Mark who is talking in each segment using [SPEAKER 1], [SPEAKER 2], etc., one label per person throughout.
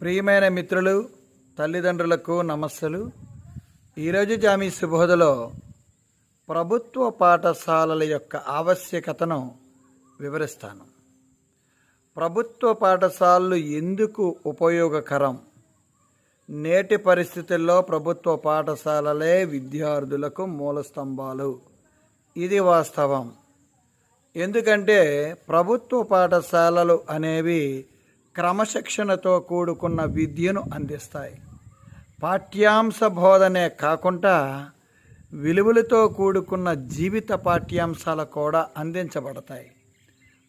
[SPEAKER 1] ప్రియమైన మిత్రులు తల్లిదండ్రులకు నమస్సులు. ఈరోజు జామీ శుభోదలో ప్రభుత్వ పాఠశాలల యొక్క ఆవశ్యకతను వివరిస్తాను. ప్రభుత్వ పాఠశాలలు ఎందుకు ఉపయోగకరం? నేటి పరిస్థితుల్లో ప్రభుత్వ పాఠశాలలే విద్యార్థులకు మూల స్తంభాలు. ఇది వాస్తవం. ఎందుకంటే ప్రభుత్వ పాఠశాలలు అనేవి క్రమశిక్షణతో కూడుకున్న విద్యను అందిస్తాయి. పాఠ్యాంశ బోధనే కాకుండా విలువలతో కూడుకున్న జీవిత పాఠ్యాంశాలు కూడా అందించబడతాయి.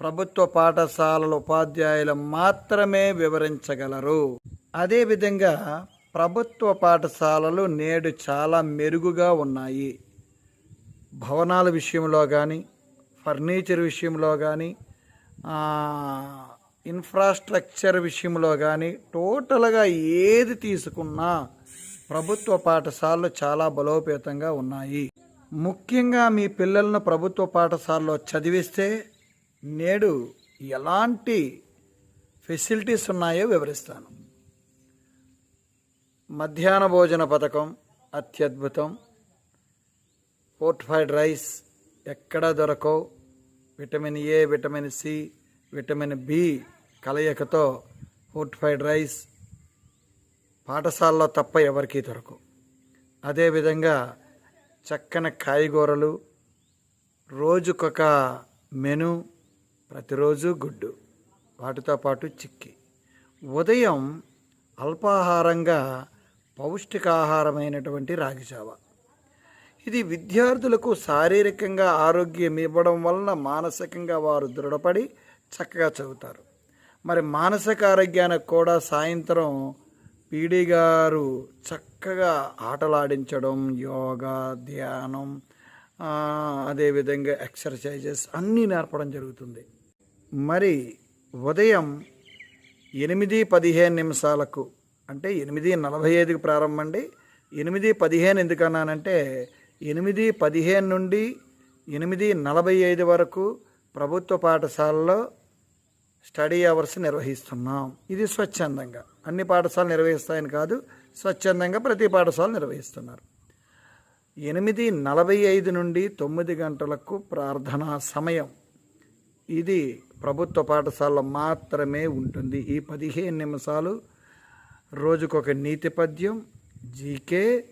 [SPEAKER 1] ప్రభుత్వ పాఠశాలల ఉపాధ్యాయులు మాత్రమే వివరించగలరు. అదేవిధంగా ప్రభుత్వ పాఠశాలలు నేడు చాలా మెరుగుగా ఉన్నాయి. భవనాల విషయంలో కానీ ఫర్నిచర్ విషయంలో కానీ ఇన్ఫ్రాస్ట్రక్చర్ విషయంలో కానీ టోటల్గా ఏది తీసుకున్నా ప్రభుత్వ పాఠశాలలు చాలా బలోపేతంగా ఉన్నాయి. ముఖ్యంగా మీ పిల్లలను ప్రభుత్వ పాఠశాలలో చదివిస్తే నేడు ఎలాంటి ఫెసిలిటీస్ ఉన్నాయో వివరిస్తాను. మధ్యాహ్న భోజన పథకం అత్యద్భుతం. ఫోర్టిఫైడ్ రైస్ ఎక్కడ దొరకవు. Vitamin A vitamin C vitamin B కలయికతో ఫోర్టిఫైడ్ రైస్ పాఠశాలలో తప్ప ఎవరికీ దొరకవు అదేవిధంగా చక్కని కాయగూరలు రోజుకొక మెను ప్రతిరోజు గుడ్డు వాటితో పాటు చిక్కి. ఉదయం అల్పాహారంగా పౌష్టికాహారమైనటువంటి రాగిజావ ఇది విద్యార్థులకు శారీరకంగా ఆరోగ్యం ఇవ్వడం వలన మానసికంగా వారు దృఢపడి చక్కగా చదువుతారు. మరి మానసిక ఆరోగ్యానికి కూడా సాయంత్రం పీడి గారు చక్కగా ఆటలాడించడం యోగా ధ్యానం అదేవిధంగా ఎక్సర్సైజెస్ అన్నీ నేర్పడం జరుగుతుంది. మరి ఉదయం ఎనిమిది పదిహేను నిమిషాలకు అంటే ఎనిమిది నలభై ఐదుకి ప్రారంభం అండి ఎనిమిది పదిహేను ఎందుకన్నానంటే ఎనిమిది పదిహేను నుండి ఎనిమిది నలభై ఐదు వరకు ప్రభుత్వ పాఠశాలలో స్టడీ అవర్స్ నిర్వహిస్తున్నాం. ఇది స్వచ్ఛందంగా. అన్ని పాఠశాలలు నిర్వహిస్తాయని కాదు స్వచ్ఛందంగా ప్రతి పాఠశాల నిర్వహిస్తున్నారు. ఎనిమిది నలభై ఐదు నుండి తొమ్మిది గంటలకు ప్రార్థనా సమయం. ఇది ప్రభుత్వ పాఠశాలలో మాత్రమే ఉంటుంది. ఈ పదిహేను నిమిషాలు రోజుకొక నీతి పద్యం జీకే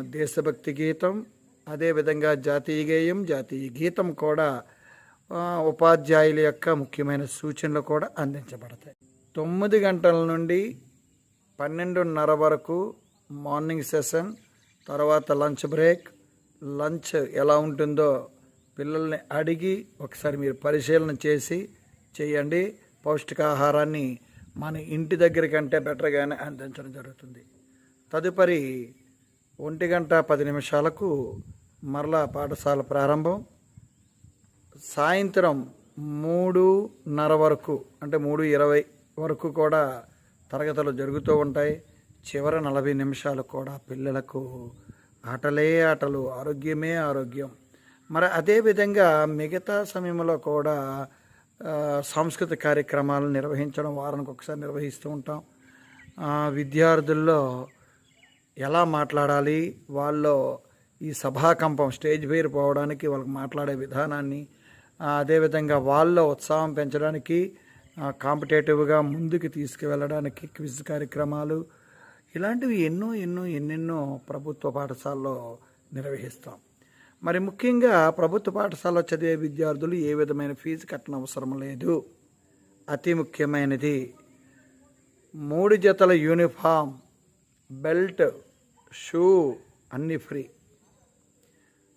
[SPEAKER 1] దేశభక్తి గీతం అదేవిధంగా జాతీయ గేయం జాతీయ గీతం కూడా ఉపాధ్యాయుల యొక్క ముఖ్యమైన సూచనలు కూడా అందించబడతాయి. తొమ్మిది గంటల నుండి పన్నెండున్నర వరకు మార్నింగ్ సెషన్ తర్వాత లంచ్ బ్రేక్. లంచ్ ఎలా ఉంటుందో పిల్లల్ని అడిగి ఒకసారి మీరు పరిశీలన చేసి చేయండి. పౌష్టికాహారాన్ని మన ఇంటి దగ్గర కంటే బెటర్గానే అందించడం జరుగుతుంది. తదుపరి ఒంటి గంట పది నిమిషాలకు మరలా పాఠశాల ప్రారంభం. సాయంత్రం మూడున్నర వరకు అంటే మూడు ఇరవై వరకు కూడా తరగతులు జరుగుతూ ఉంటాయి. చివరి నలభై నిమిషాలు కూడా పిల్లలకు ఆటలే ఆటలు ఆరోగ్యమే ఆరోగ్యం. మరి అదేవిధంగా మిగతా సమయంలో కూడా సాంస్కృతిక కార్యక్రమాలు నిర్వహించడం వారానికి ఒకసారి నిర్వహిస్తూ ఉంటాం. విద్యార్థుల్లో ఎలా మాట్లాడాలి వాళ్ళలో ఈ సభాకంపం స్టేజ్ పేరు పోవడానికి వాళ్ళకి మాట్లాడే విధానాన్ని అదేవిధంగా వాళ్ళలో ఉత్సాహం పెంచడానికి కాంపిటేటివ్గా ముందుకు తీసుకువెళ్ళడానికి క్విజ్ కార్యక్రమాలు ఇలాంటివి ఎన్నో ఎన్నో ఎన్నెన్నో ప్రభుత్వ పాఠశాలలో నిర్వహిస్తాం. మరి ముఖ్యంగా ప్రభుత్వ పాఠశాలలో చదివే విద్యార్థులు ఏ విధమైన ఫీజు కట్టనవసరం లేదు. అతి ముఖ్యమైనది మూడు జతల యూనిఫామ్ బెల్ట్ షూ అన్నీ ఫ్రీ.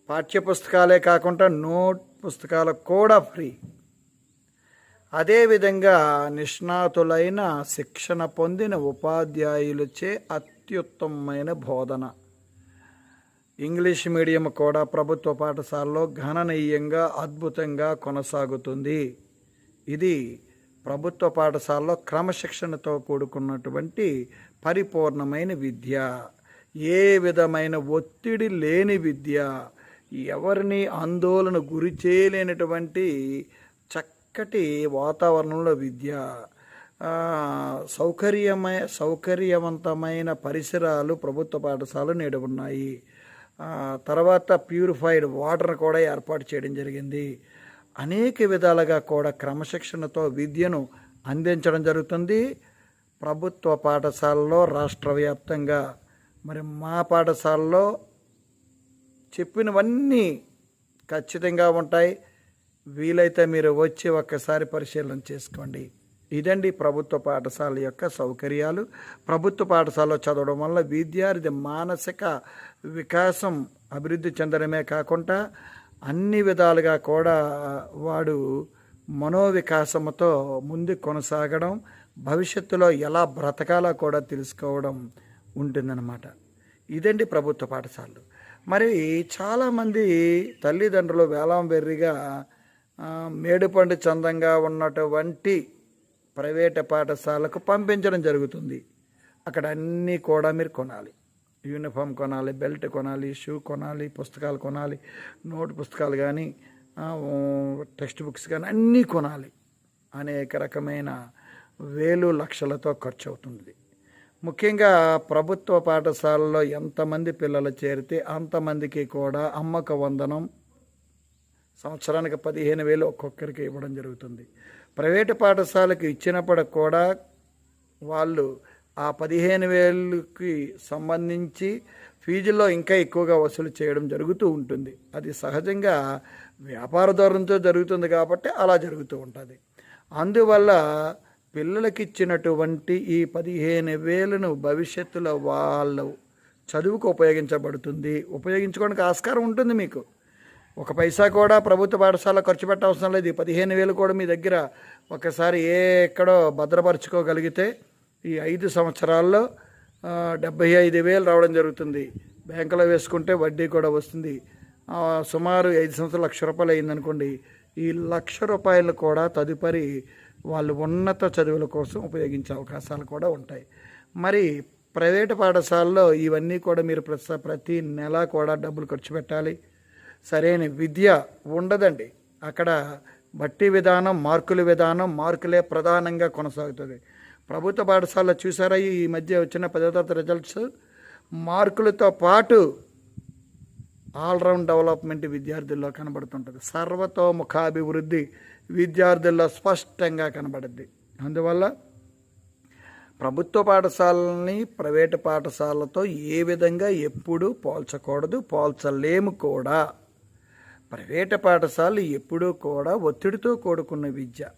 [SPEAKER 1] పాఠ్యపుస్తకాలే కాకుండా నోట్ పుస్తకాలు కూడా ఫ్రీ. అదేవిధంగా నిష్ణాతులైన శిక్షణ పొందిన ఉపాధ్యాయులచే అత్యుత్తమమైన బోధన. ఇంగ్లీష్ మీడియం కూడా ప్రభుత్వ పాఠశాలలో గణనీయంగా అద్భుతంగా కొనసాగుతుంది. ఇది ప్రభుత్వ పాఠశాలలో క్రమశిక్షణతో కూడుకున్నటువంటి పరిపూర్ణమైన విద్య. ఏ విధమైన ఒత్తిడి లేని విద్య. ఎవరిని ఆందోళన గురి చేయలేనటువంటి చక్కటి వాతావరణంలో విద్య సౌకర్యమై సౌకర్యవంతమైన పరిసరాలు ప్రభుత్వ పాఠశాలలు నేడు ఉన్నాయి. తర్వాత ప్యూరిఫైడ్ వాటర్ కూడా ఏర్పాటు చేయడం జరిగింది. అనేక విధాలుగా కూడా క్రమశిక్షణతో విద్యను అందించడం జరుగుతుంది. ప్రభుత్వ పాఠశాలలో రాష్ట్ర వ్యాప్తంగా మరి మా పాఠశాలలో చెప్పినవన్నీ ఖచ్చితంగా ఉంటాయి. వీలైతే మీరు వచ్చి ఒక్కసారి పరిశీలన చేసుకోండి. ఇదండి ప్రభుత్వ పాఠశాల యొక్క సౌకర్యాలు. ప్రభుత్వ పాఠశాలలో చదవడం వల్ల విద్యార్థి మానసిక వికాసం అభివృద్ధి చెందడమే కాకుండా అన్ని విధాలుగా కూడా వాడు మనోవికాసముతో ముందు కొనసాగడం భవిష్యత్తులో ఎలా బ్రతకాలో కూడా తెలుసుకోవడం ఉంటుందన్నమాట. ఇదండి ప్రభుత్వ పాఠశాలలు. మరి చాలామంది తల్లిదండ్రులు వేలం వెర్రిగా మేడుపండు చందంగా ఉన్నటువంటి ప్రైవేట్ పాఠశాలకు పంపించడం జరుగుతుంది. అక్కడ అన్నీ కూడా మీరు కొనాలి. యూనిఫామ్ కొనాలి బెల్ట్ కొనాలి షూ కొనాలి పుస్తకాలు కొనాలి నోట్ పుస్తకాలు కానీ టెక్స్ట్ బుక్స్ కానీ అన్నీ కొనాలి. అనేక రకమైన వేలు లక్షలతో ఖర్చు అవుతుంది ముఖ్యంగా ప్రభుత్వ పాఠశాలలో ఎంతమంది పిల్లలు చేరితే అంతమందికి కూడా అమ్మక వందనం సంవత్సరానికి పదిహేను వేలు ఒక్కొక్కరికి ఇవ్వడం జరుగుతుంది. ప్రైవేటు పాఠశాలకు ఇచ్చినప్పుడు కూడా వాళ్ళు ఆ పదిహేను వేలుకి సంబంధించి ఫీజుల్లో ఇంకా ఎక్కువగా వసూలు చేయడం జరుగుతూ ఉంటుంది. అది సహజంగా వ్యాపార ధోరణితో జరుగుతుంది కాబట్టి అలా జరుగుతూ ఉంటుంది. అందువల్ల పిల్లలకి ఇచ్చినటువంటి ఈ పదిహేను వేలను భవిష్యత్తులో వాళ్ళు చదువుకు ఉపయోగించబడుతుంది. ఉపయోగించుకోవడానికి ఆస్కారం ఉంటుంది మీకు. ఒక పైసా కూడా ప్రభుత్వ పాఠశాల ఖర్చు పెట్టవసరం లేదు. ఈ పదిహేను వేలు కూడా మీ దగ్గర ఒకసారి ఏ ఎక్కడో భద్రపరచుకోగలిగితే ఈ ఐదు సంవత్సరాల్లో డెబ్బై ఐదు వేలు రావడం జరుగుతుంది. బ్యాంకులో వేసుకుంటే వడ్డీ కూడా వస్తుంది. సుమారు ఐదు సంవత్సరాలు లక్ష రూపాయలు అయిందనుకోండి ఈ లక్ష రూపాయలు కూడా తదుపరి వాళ్ళు ఉన్నత చదువుల కోసం ఉపయోగించే అవకాశాలు కూడా ఉంటాయి. మరి ప్రైవేటు పాఠశాలలో ఇవన్నీ కూడా మీరు ప్రతి ప్రతి నెల కూడా డబ్బులు ఖర్చు పెట్టాలి. సరైన విద్య ఉండదండి. అక్కడ బట్టి విధానం మార్కుల విధానం మార్కులే ప్రధానంగా కొనసాగుతుంది. ప్రభుత్వ పాఠశాలలో చూసారా ఈ మధ్య వచ్చిన పదో తరగతి రిజల్ట్స్ మార్కులతో పాటు ఆల్రౌండ్ డెవలప్మెంట్ విద్యార్థుల్లో కనబడుతుంటుంది. సర్వతోముఖాభివృద్ధి విద్యార్థుల్లో స్పష్టంగా కనబడుద్ది. అందువల్ల ప్రభుత్వ పాఠశాలని ప్రైవేటు పాఠశాలతో ఏ విధంగా ఎప్పుడూ పోల్చకూడదు పోల్చలేము కూడా. ప్రైవేటు పాఠశాలలు ఎప్పుడూ కూడా ఒత్తిడితో కూడుకున్న విద్య.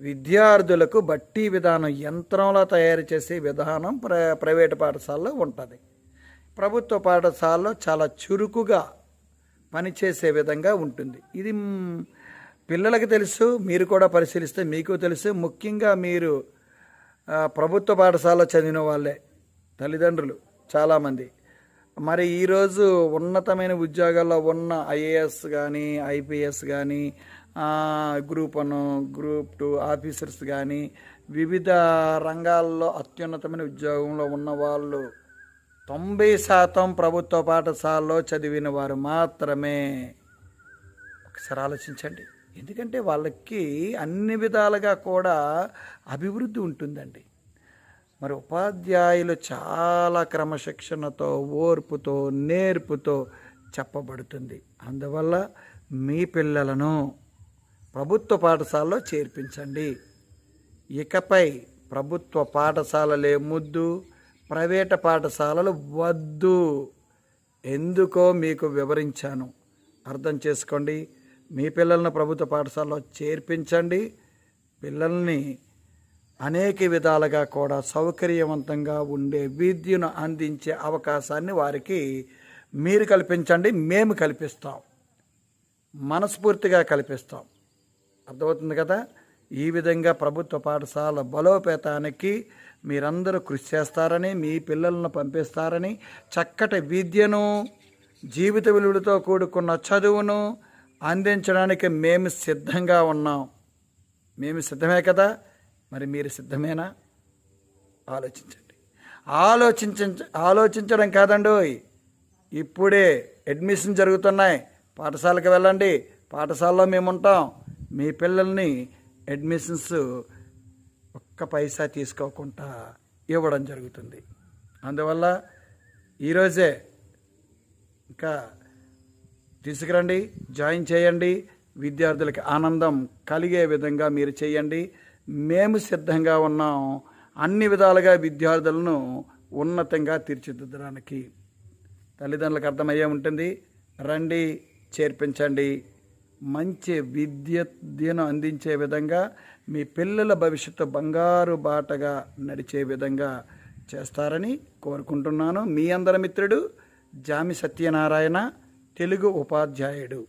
[SPEAKER 1] విద్యార్థులకు బట్టి విధానం యంత్రంలో తయారు చేసే విధానం ప్ర ప్రైవేటు పాఠశాలలో ఉంటుంది. ప్రభుత్వ పాఠశాలలో చాలా చురుకుగా పనిచేసే విధంగా ఉంటుంది. ఇది పిల్లలకు తెలుసు మీరు కూడా పరిశీలిస్తే మీకు తెలుసు. ముఖ్యంగా మీరు ప్రభుత్వ పాఠశాల చదివిన వాళ్ళే తల్లిదండ్రులు చాలామంది. మరి ఈరోజు ఉన్నతమైన ఉద్యోగాల్లో ఉన్న ఐఏఎస్ కానీ ఐపీఎస్ కానీ group one group two officers కానీ వివిధ రంగాల్లో అత్యున్నతమైన ఉద్యోగంలో ఉన్న వాళ్ళు తొంభై శాతం ప్రభుత్వ పాఠశాలలో చదివిన వారు మాత్రమే. ఒకసారి ఆలోచించండి. ఎందుకంటే వాళ్ళకి అన్ని విధాలుగా కూడా అభివృద్ధి ఉంటుందండి. మరి ఉపాధ్యాయులు చాలా క్రమశిక్షణతో ఓర్పుతో నేర్పుతో చెప్పబడుతుంది. అందువల్ల మీ పిల్లలను ప్రభుత్వ పాఠశాలలో చేర్పించండి. ఇకపై ప్రభుత్వ పాఠశాలలే ముద్దు. ప్రైవేట్ పాఠశాలలు వద్దు. ఎందుకో మీకు వివరించాను. అర్థం చేసుకోండి. మీ పిల్లలను ప్రభుత్వ పాఠశాలలో చేర్పించండి. పిల్లల్ని అనేక విధాలుగా కూడా సౌకర్యవంతంగా ఉండే విద్యను అందించే అవకాశాన్ని వారికి మీరు కల్పించండి. మేము కల్పిస్తాం. మనస్ఫూర్తిగా కల్పిస్తాం. అర్థమవుతుంది కదా? ఈ విధంగా ప్రభుత్వ పాఠశాల బలోపేతానికి మీరందరూ కృషి చేస్తారని మీ పిల్లలను పంపిస్తారని చక్కటి విద్యను జీవిత విలువలతో కూడుకున్న చదువును అందించడానికి మేము సిద్ధంగా ఉన్నాం. మేము సిద్ధమే కదా? మరి మీరు సిద్ధమేనా? ఆలోచించండి. ఆలోచించ ఆలోచించడం కాదండి ఇప్పుడే అడ్మిషన్ జరుగుతున్నాయి. పాఠశాలకు వెళ్ళండి. పాఠశాలలో మేము ఉంటాం మీ పిల్లల్ని అడ్మిషన్స్ ఒక్క పైసా తీసుకోకుండా ఇవ్వడం జరుగుతుంది. అందువల్ల ఈరోజే ఇంకా తీసుకురండి జాయిన్ చేయండి విద్యార్థులకి ఆనందం కలిగే విధంగా మీరు చేయండి. మేము సిద్ధంగా ఉన్నాం. అన్ని విధాలుగా విద్యార్థులను ఉన్నతంగా తీర్చిదిద్దడానికి. తల్లిదండ్రులకు అర్థమయ్యే ఉంటుంది. రండి చేర్పించండి. మంచి విద్యను అందించే విధంగా మీ పిల్లల భవిష్యత్తు బంగారు బాటగా నడిచే విధంగా చేస్తారని కోరుకుంటున్నాను. మీ అందరి మిత్రుడు జామి సత్యనారాయణ తెలుగు ఉపాధ్యాయుడు.